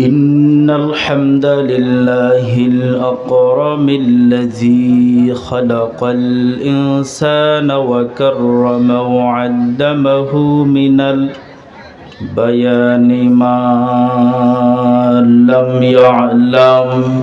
إن الحمد لله الأكرم الذي خلق الإنسان وكرم وعلمه من البيان ما لم يعلم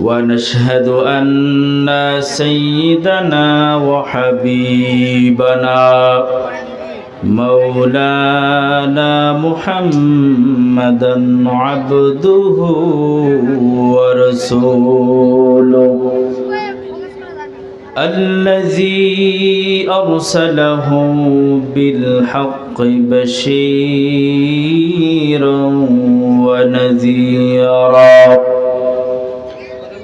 ونشهد أن سيدنا وحبيبنا مولانا محمدا عبده ورسوله الذي أرسله بالحق بشيرا ونذيرا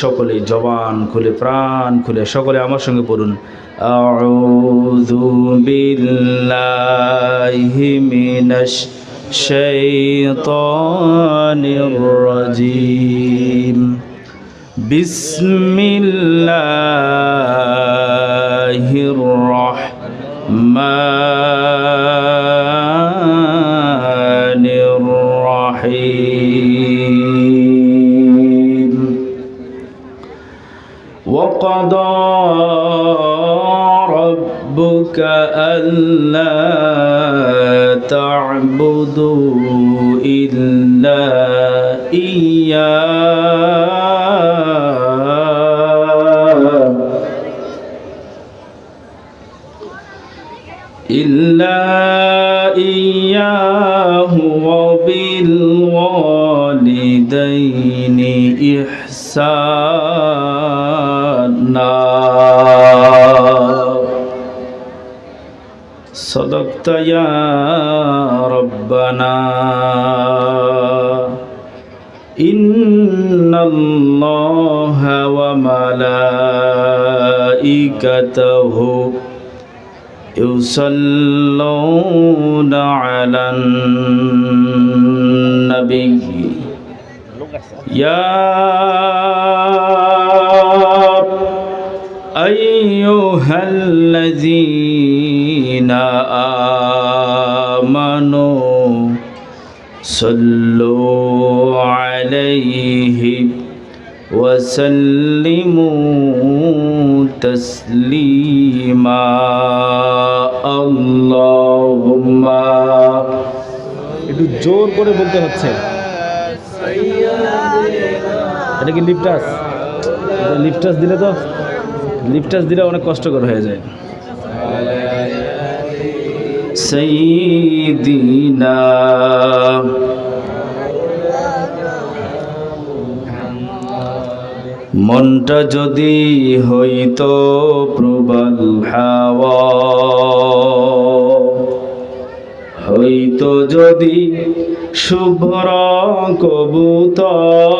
সকলে জবান খুলে, প্রাণ খুলে, সকলে আমার সঙ্গে পড়ুন। আউযু বিল্লাহি মিনাশ শাইতানির রাজিম। বিসমিল্লাহির রহমানির ألا تعبدوا إلا إياه. إلا إياه وبالوالدين إحسانا. صدقت يا ربنا. إن الله وملائكته يصلون على النبي. يا أيها الذين صلوا عليه وسلموا تسليما اللهم একটু জোর করে বলতে হচ্ছে এটা কি লিপটাস লিপটাস দিলে তো লিপটাস দিলে অনেক কষ্টকর হয়ে যায় سيدنا মনটা যদি হইতো প্রবল হাওয়া হইতো যদি শুভ্র কবুতর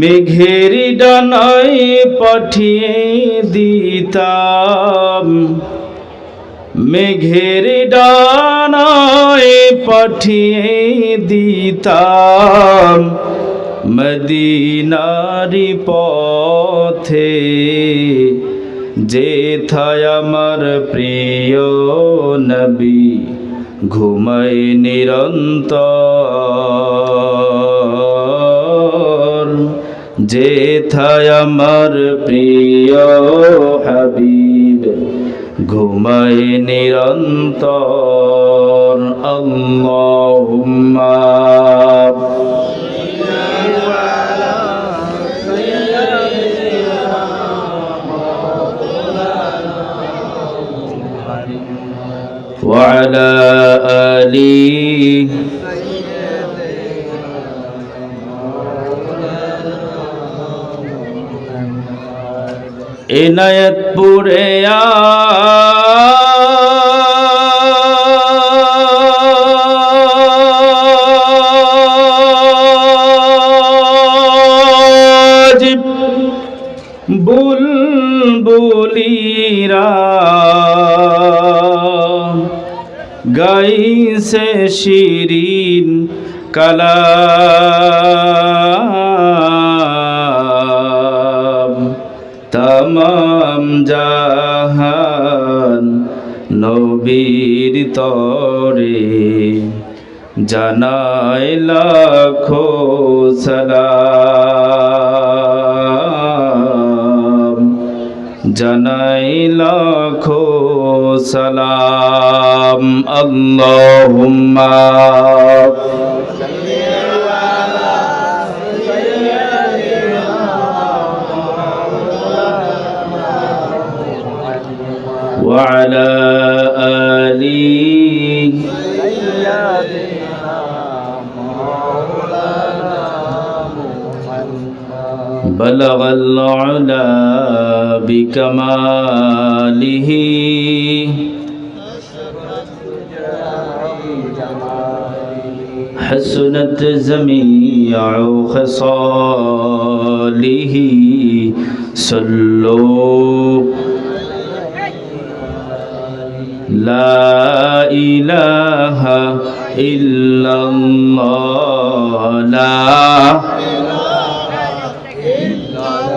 মেঘের ডানায় পাঠিয়ে দিতাম। মেঘের ডানায় পাঠিয়ে দিতাম মদিনারি পথে। যেথায় আমার প্রিয় নবী ঘুমাই নিরন্তর। যেথায় আমার প্রিয় হাবিব ঘুমায় নিরন্তর আল্লাহুম্মা وعلى آله এনায়তপুরে আজ বুলবুলিরা গাইছে শিরিন কালাম। জাহান নবীর তরে জানাই লাখো সালাম। জানাই লাখো সালাম। আল্লাহুম্মা بلغ العلا بكماله. حسنت جميع خصاله. صلوا لا إله إلا الله. لا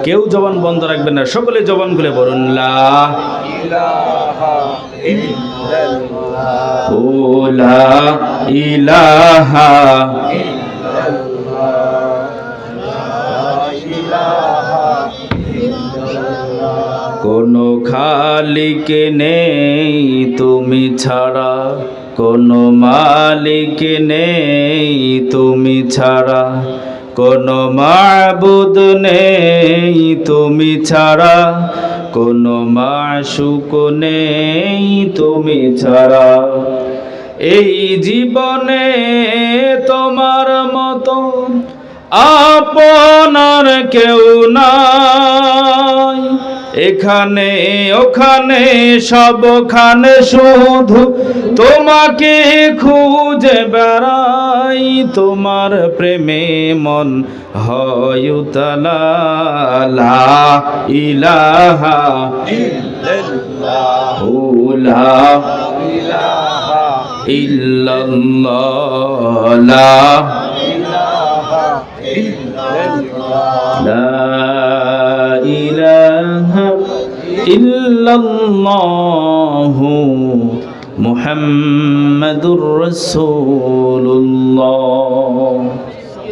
কেউ জবান বন্ধ রাখবেন না সকলে জবান খুলে বলুন লা ও লা ইলাহা কোনো খালিক নেই তুমি ছাড়া কোনো মালিক নেই তুমি ছাড়া। কোনো মাবুদ নেই তুমি ছাড়া। কোনো মাসুক নেই তুমি ছাড়া। এই জীবনে তোমার মতো আপনার কেউ নাই। এখানে ওখানে সবখানে শুধু তোমাকে খুঁজে বেড়াই তোমার প্রেমে মন হয়ুতলা ইলাহা ইল্লাল্লাহ। লা لا মুহাম্মাদুর রাসূলুল্লাহ।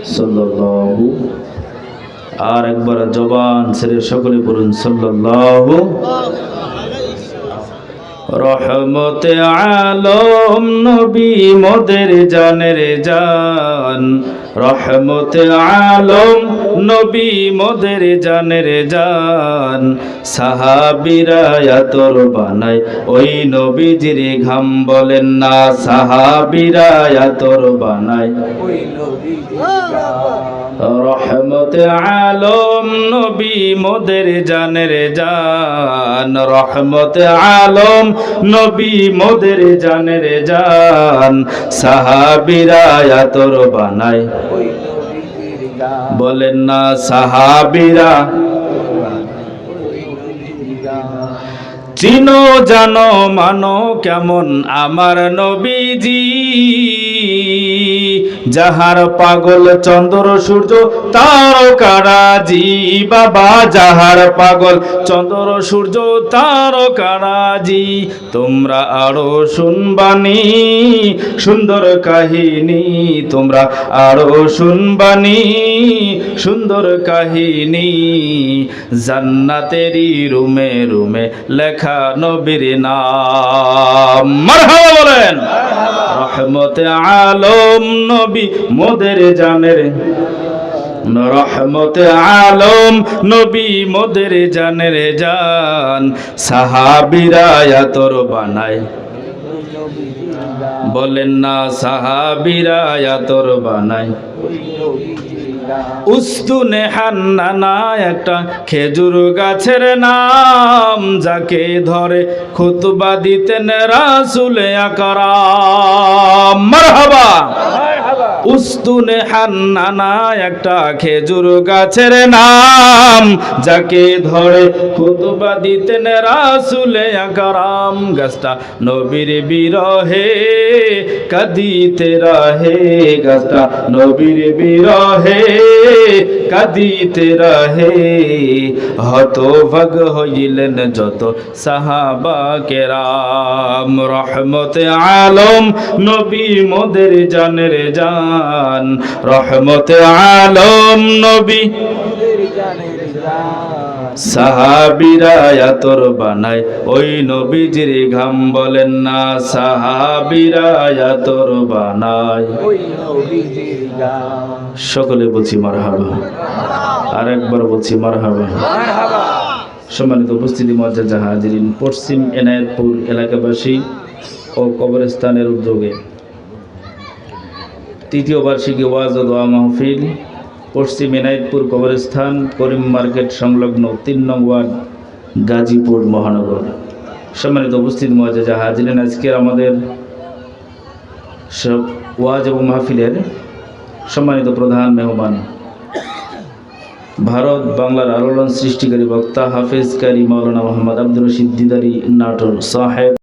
সাল্লাল্লাহু। আর একবার জবান ছেড়ে সকলে বলুন, সাল্লাল্লাহু। রহমতে আলম নবী মোদের জানের জান। রহমতে আলম নবী মোদের জানের জান, সাহাবিরা তোর বানাই ওই নবীজির ঘাম বলেন না, সাহাবিরা তোর বানাই রহমতে আলম নবী মোদের জানের জান, রহমতে আলম নবী মোদের জানের জান, সাহাবিরা তোর বানাই বলেন না সাহাবিরা চিনো জানো মানো কেমন আমার নবীজি। যাহার পাগল চন্দ্র সূর্য তারকারাজি বাবা। যাহার পাগল চন্দ্র সূর্য তারকারাজি তোমরা আরও শুনবানি সুন্দর কাহিনী। তোমরা আরও শুনবানি সুন্দর কাহিনী। জান্নাতেরই রুমে রুমে লেখা নবীর নাম। মারহাবা বলেন। রহমতে আলম নবী মোদের জানের। রহমতে আলম নবী মোদের জানের জান। সাহাবিরা তোর বানায়। বলেন না, সাহাবিরা তোর বানায়। উস্তুনে হান্নানা একটা খেজুর গাছের নাম যাকে ধরে খুতবা দিতেন রাসুলে আকরাম। মারহাবা! উস্তুনে হান্নানা একটা খেজুর গাছের নাম, যাকে ধরে খুতবা দিতেন রাসুলে আকরাম। গাছটা নবীর বিরহে, কাদিতে রহে। গাছটা নবীর বিরহে কাদিতে রহে ভগ হইলেন যত সাহাবা কেরাম রহমতে আলম নবী মোদের জানের জান রহমতে আলম নবী সাহাবিরা তোর বানায় ওই নবীজির ঘাম বলেন না সাহাবিরা তোর বানায়। সকলে বলছি মার হাবা আর একবার বলছি মার হাবা সম্মানিত উপস্থিতি মজ্জা জাহাজিরিন পশ্চিম এনায়েতপুর এলাকাবাসী ও কবরস্থানের উদ্যোগে তৃতীয় বার্ষিকী ওয়াজ ও দোয়া মাহফিল পশ্চিম এনায়েতপুর কবরস্থান, করিম মার্কেট সংলগ্ন তিন নং ওয়ার্ড, গাজীপুর মহানগর। সম্মানিত উপস্থিত মহাজাজা হাজিরেন, আজকের আমাদের সব ওয়াজ এবং মাহফিলের সম্মানিত প্রধান মেহমান। ভারত বাংলার আলোড়ন সৃষ্টিকারী বক্তা হাফেজ কারি মাওলানা মোহাম্মদ আব্দুর রশিদ দিদারি নাটোর সাহেব।